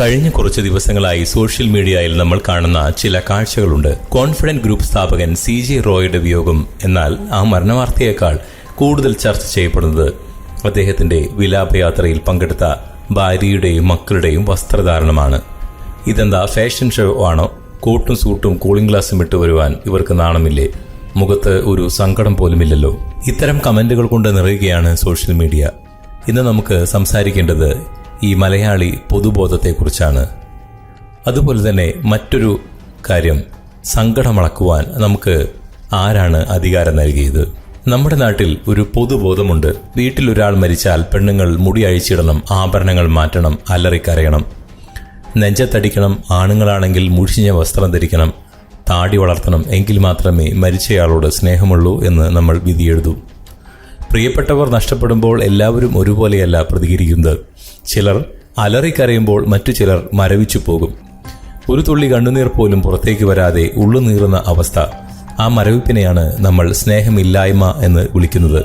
കഴിഞ്ഞ കുറച്ച് ദിവസങ്ങളായി സോഷ്യൽ മീഡിയയിൽ നമ്മൾ കാണുന്ന ചില കാഴ്ചകളുണ്ട്. കോൺഫിഡന്റ് ഗ്രൂപ്പ് സ്ഥാപകൻ സി ജെ റോയുടെ വിയോഗം എന്നാൽ ആ മരണവാർത്തയേക്കാൾ കൂടുതൽ ചർച്ച ചെയ്യപ്പെടുന്നത് അദ്ദേഹത്തിന്റെ വിലാപയാത്രയിൽ പങ്കെടുത്ത ഭാര്യയുടെയും മക്കളുടെയും വസ്ത്രധാരണമാണ്. ഇതെന്താ ഫാഷൻ ഷോ ആണോ? കോട്ടും സൂട്ടും കൂളിംഗ് ഗ്ലാസും ഇട്ട് വരുവാൻ ഇവർക്ക് നാണമില്ലേ? മുഖത്ത് ഒരു സങ്കടം പോലുമില്ലല്ലോ. ഇത്തരം കമന്റുകൾ കൊണ്ട് നിറയുകയാണ് സോഷ്യൽ മീഡിയ. ഇന്ന് നമുക്ക് സംസാരിക്കേണ്ടത് ഈ മലയാളി പൊതുബോധത്തെക്കുറിച്ചാണ്. അതുപോലെ തന്നെ മറ്റൊരു കാര്യം സങ്കടമളക്കുവാൻ നമുക്ക് ആരാണ് അധികാരം നൽകിയത്? നമ്മുടെ നാട്ടിൽ ഒരു പൊതുബോധമുണ്ട്. വീട്ടിലൊരാൾ മരിച്ചാൽ പെണ്ണുങ്ങൾ മുടി അഴിച്ചിടണം ആഭരണങ്ങൾ മാറ്റണം അലറിക്കരയണം നെഞ്ചത്തടിക്കണം ആണുങ്ങളാണെങ്കിൽ മുഷിഞ്ഞ വസ്ത്രം ധരിക്കണം താടി വളർത്തണം എങ്കിൽ മാത്രമേ മരിച്ചയാളോട് സ്നേഹമുള്ളൂ എന്ന് നമ്മൾ വിധിയെഴുതൂ. പ്രിയപ്പെട്ടവർ നഷ്ടപ്പെടുമ്പോൾ എല്ലാവരും ഒരുപോലെയല്ല പ്രതികരിക്കുന്നത്. ചിലർ അലറിക്കരയുമ്പോൾ മറ്റു ചിലർ മരവിച്ചു പോകും. ഒരു തുള്ളി കണ്ണുനീർ പോലും പുറത്തേക്ക് വരാതെ ഉള്ളുനീറുന്ന അവസ്ഥ. ആ മരവിപ്പിനെയാണ് നമ്മൾ സ്നേഹമില്ലായ്മ എന്ന് വിളിക്കുന്നത്.